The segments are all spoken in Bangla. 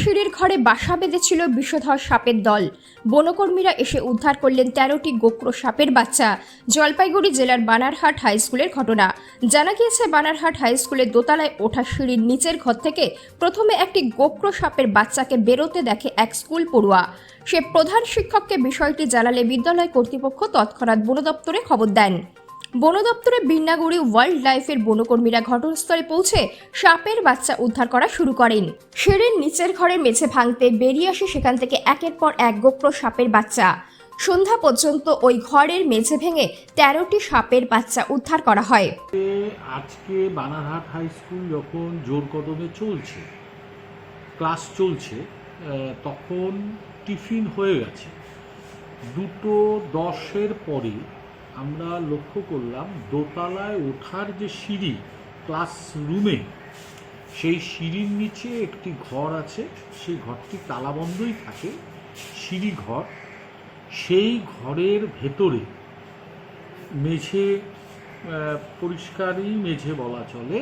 সিঁড়ির ঘরে বাসা বেঁধেছিল বিষধর সাপের দল। বনকর্মীরা এসে উদ্ধার করলেন তেরোটি গোক্র সাপের বাচ্চা। জলপাইগুড়ি জেলার বানারহাট হাই স্কুলের ঘটনা। জানা গিয়েছে, বানারহাট হাই স্কুলের দোতলায় ওঠা সিঁড়ির নিচের ঘর থেকে প্রথমে একটি গোক্র সাপের বাচ্চাকে বেরোতে দেখে এক স্কুল পড়ুয়া। সে প্রধান শিক্ষককে বিষয়টি জানালে বিদ্যালয় কর্তৃপক্ষ তৎক্ষণাৎ বন দপ্তরে খবর দেন। বন দপ্তরের বিন্নাগুড়ি ওয়াইল্ড লাইফের বনকর্মীরা ঘটনাস্থলে পৌঁছে সাপের বাচ্চা উদ্ধার করা শুরু করেন। সিঁড়ির নিচের ঘরে মেঝে ভাঙতে বেরিয়ে আসে সেখান থেকে একের পর এক গোপ্র সাপের বাচ্চা। সন্ধ্যা পর্যন্ত ওই ঘরের মেঝে ভেঙে তেরোটি সাপের বাচ্চা উদ্ধার করা হয়। আজকে বানারহাট হাই স্কুল যখন জোর কদমে চলছে, ক্লাস চলছে তখন টিফিন হয়ে গেছে। দুটো দশের পরে আমরা লক্ষ্য করলাম দোতলায় ওঠার যে সিঁড়ি ক্লাসরুমে, সেই সিঁড়ির নিচে একটি ঘর আছে, সেই ঘরটি তালাবন্ধই থাকে, সিঁড়ি ঘর। সেই ঘরের ভেতরে মেঝে পরিষ্কারই মেঝে বলা চলে।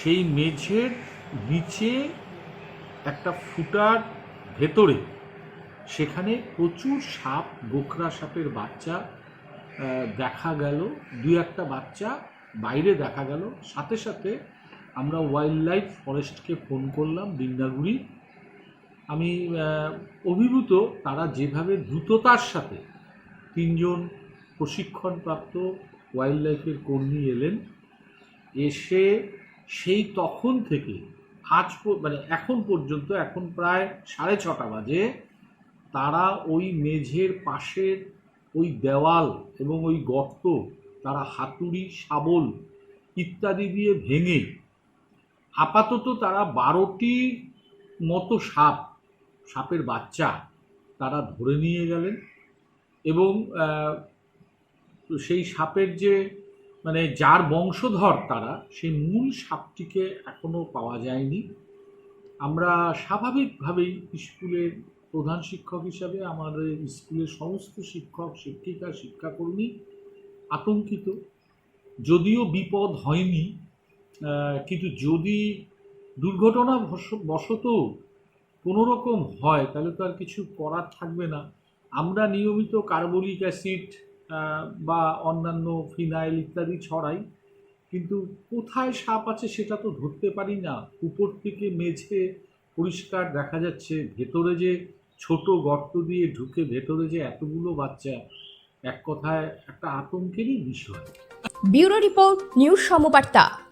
সেই মেঝের নিচে একটা ফুটার ভেতরে, সেখানে প্রচুর সাপ গোখরা সাপের বাচ্চা দেখা গেল, দুই একটা বাচ্চা বাইরে দেখা গেল। সাথে সাথে আমরা ওয়াইল্ড লাইফ ফরেস্টকে ফোন করলাম দিন্দাগুড়ি আমি অভিভূত তারা যেভাবে দ্রুততার সাথে তিনজন প্রশিক্ষণপ্রাপ্ত ওয়াইল্ড লাইফের কর্মী এলেন, এসে সেই তখন থেকে আজ মানে এখন পর্যন্ত, এখন প্রায় সাড়ে ছটা বাজে, তারা ওই মেঝের পাশের ওই দেওয়াল এবং ওই গর্ত, তারা হাতুড়ি, শাবল ইত্যাদি দিয়ে ভেঙে আপাতত তারা বারোটি মতো সাপ, সাপের বাচ্চা তারা ধরে নিয়ে গেলেন এবং সেই সাপের যে মানে যার বংশধর তারা, সেই মূল সাপটিকে এখনও পাওয়া যায়নি। আমরা স্বাভাবিকভাবেই স্কুলের প্রধান শিক্ষক হিসাবে আমাদের স্কুলের সমস্ত শিক্ষক, শিক্ষিকা, শিক্ষাকর্মী আতঙ্কিত। যদিও বিপদ হয়নি কিন্তু যদি দুর্ঘটনা বশ- বশত কোনো রকম হয়, তাহলে তো আর কিছু করার থাকবে না। আমরা নিয়মিত কার্বলিক অ্যাসিড বা অন্যান্য ফিনাইল ইত্যাদি ছড়াই, কিন্তু কোথায় সাপ আছে সেটা তো ধরতে পারি না। উপর থেকে মেঝে পরিষ্কার দেখা যাচ্ছে ভেতরে যে ছোট গর্ত দিয়ে ঢুকে ভেতরে যে এতগুলো বাচ্চা, এক কথায় একটা আতঙ্কেরই বিষয়। Bureau report, news সমবার্তা।